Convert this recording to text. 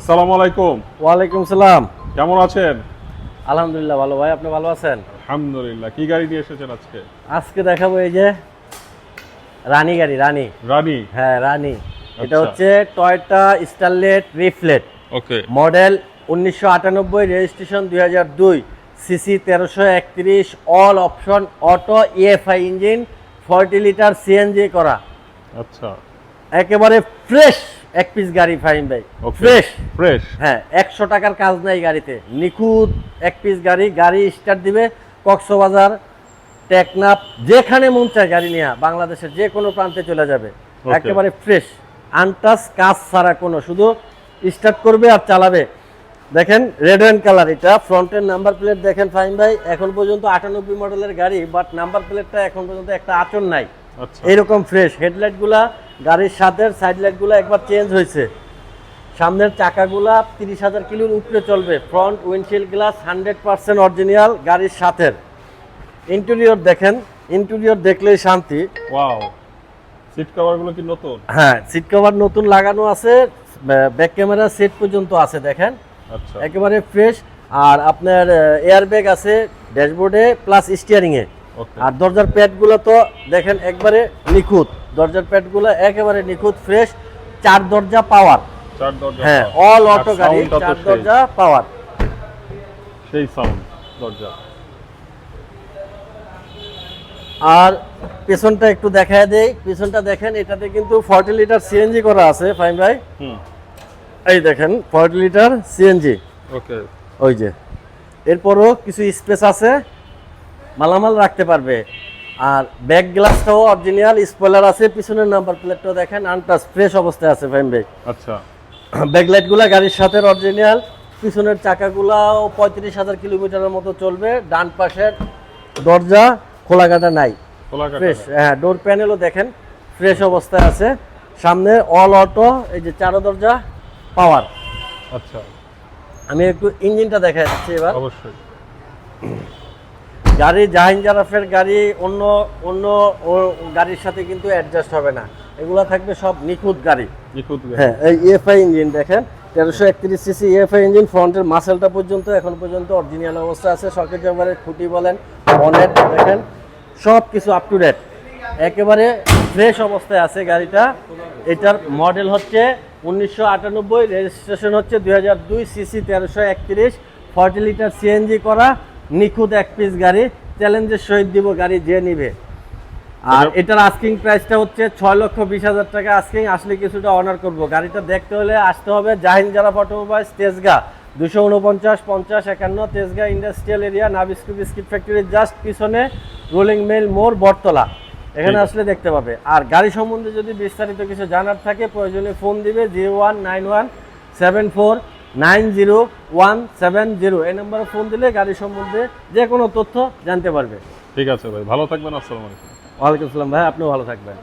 আসসালামু আলাইকুম। ওয়ালাইকুম সালাম। কেমন আছেন? আলহামদুলিল্লাহ ভালো। ভাই আপনি ভালো আছেন? আলহামদুলিল্লাহ। কি গাড়ি নিয়ে এসেছেন আজকে? আজকে দেখাবো এই যে রানী গাড়ি রানী। রানি? হ্যাঁ রানী। এটা আচ্ছা। হচ্ছে টয়টা স্টারলেট রিফ্লেট। ওকে। মডেল উনিশশো আটানব্বই রেজিস্ট্রেশন দুই হাজার দুই সিসি তেরোশো একত্রিশ all option auto EFI engine forty litre CNG করা। আচ্ছা। একেবারে ফ্রেশ। এক পিস গাড়ি ফাইন ভাই। ফ্রেশ ফ্রেশ হ্যাঁ একশো টাকার কাজ নাই গাড়িতে। নিখুঁত এক পিস গাড়ি গাড়ি স্টার্ট দিবে কক্সবাজার টেকনাফ যেখানে মন চায় গাড়ি নেওয়া বাংলাদেশের যে কোনো প্রান্তে চলে যাবে। একেবারে ফ্রেশ আনটাস কাজ ছাড়া কোনো শুধু স্টার্ট করবে আর চালাবে। দেখেন রেড অ্যান্ড কালার এটা। ফ্রন্টের নাম্বার প্লেট দেখেন ফাইন ভাই এখন পর্যন্ত আটানব্বই মডেলের গাড়ি বাট নাম্বার প্লেটটা এখন পর্যন্ত একটা আচর নাই। আচ্ছা। এইরকম ফ্রেশ হেডলাইটগুলা গাড়ির সাথে সাইড লাইটগুলো একবার চেঞ্জ হয়েছে। সামনের চাকাগুলা তিরিশ হাজার কিলোর উপরে চলবে। Front windshield glass hundred percent original গাড়ির সাথে ইন্টেরিয়র দেখেন ইন্টেরিয়র দেখলেই শান্তি। ওয়াও সিট কভারগুলো কি নতুন? হ্যাঁ সিট কভার নতুন লাগানো আছে ব্যাক ক্যামেরা সেট পর্যন্ত আছে দেখেন। আচ্ছা। একেবারে ফ্রেশ আর আপনার এয়ার ব্যাগ আছে ড্যাশবোর্ডে প্লাস স্টিয়ারিংয়ে আর দরজার প্যাডগুলো তো দেখেন একবারে নিখুঁত। দরজার প্যাডগুলো একেবারে নিখুঁত ফ্রেশ চার দরজা পাওয়ার চার দরজা হ্যাঁ অল অটো গাড়ি চার দরজা পাওয়ার সেই সাউন্ড দরজা। আর পেছনটা একটু দেখায় দেই। পেছনটা দেখেন এটাতে কিন্তু ফর্টি লিটার সিএনজি করা আছে ফাইন ভাই। হুম। এই দেখেন ফর্টি লিটার সিএনজি ওকে ওই যে। এরপরও কিছু স্পেস আছে। মালামাল রাখতে পারবে। আর ব্যাক গ্লাসটাও অরিজিনাল স্পয়লার আছে পিছনের নাম্বার প্লেটটাও দেখেন আনটাস ফ্রেশ অবস্থায় আছে ফাইন ভাই। আচ্ছা। ব্যাকলাইটগুলো গাড়ির সাথে অরিজিনাল পিছনের চাকাগুলাও পঁয়ত্রিশ হাজার কিলোমিটারের মতো চলবে ডান পাশের দরজা খোলা কাটা নাই। ফ্রেশ হ্যাঁ ডোর প্যানেলও দেখেন ফ্রেশ অবস্থায় আছে। সামনে অল অটো এই যে চারো দরজা পাওয়ার আচ্ছা। আমি একটু ইঞ্জিনটা দেখা যাচ্ছি এবার। অবশ্যই। গাড়ি জাহিন জারাফের গাড়ি অন্য অন্য গাড়ির সাথে কিন্তু অ্যাডজাস্ট হবে না। এগুলা থাকবে সব নিখুঁত গাড়ি। নিখুঁত হ্যাঁ এই ইএফআই ইঞ্জিন দেখেন তেরোশো একত্রিশ সিসি ইএফআই ইঞ্জিন ফ্রন্টের মাসেলটা পর্যন্ত এখন পর্যন্ত অরিজিনাল অবস্থা আছে। সকেট জাম্পারের খুঁটি বলেন বনেট দেখেন সব কিছু আপ টু ডেট একেবারে ফ্রেশ অবস্থায় আছে গাড়িটা। এটার মডেল হচ্ছে উনিশশো আটানব্বই রেজিস্ট্রেশন হচ্ছে দুই হাজার দুই সিসি তেরোশো একত্রিশ। ফর্টি লিটার সিএনজি করা। নিখুঁত এক পিস গাড়ি চ্যালেঞ্জের সহিত দিব গাড়ি যে নিবে। আর এটার আস্কিং প্রাইসটা হচ্ছে ছয় লক্ষ বিশ হাজার টাকা আস্কিং আসলে কিছুটা অনার করব। গাড়িটা দেখতে হলে আসতে হবে জাহিন জারা অটোমোবাইলস তেজগা দুশো উনপঞ্চাশ পঞ্চাশ একান্ন Tejgaon industrial area Nabisco biscuit ফ্যাক্টরির জাস্ট পিছনে রোলিং মেল মোর বটতলা। এখানে আসলে দেখতে পাবে। আর গাড়ি সম্বন্ধে যদি বিস্তারিত কিছু জানার থাকে প্রয়োজনে ফোন দিবে zero one nine one seven four nine zero one seven zero. এই নম্বরে ফোন দিলে গাড়ি সম্বন্ধে যে কোনো তথ্য জানতে পারবে। ঠিক আছে ভাই ভালো থাকবেন আসসালামু আলাইকুম। ওয়ালাইকুম আসসালাম ভাই আপনিও ভালো থাকবেন।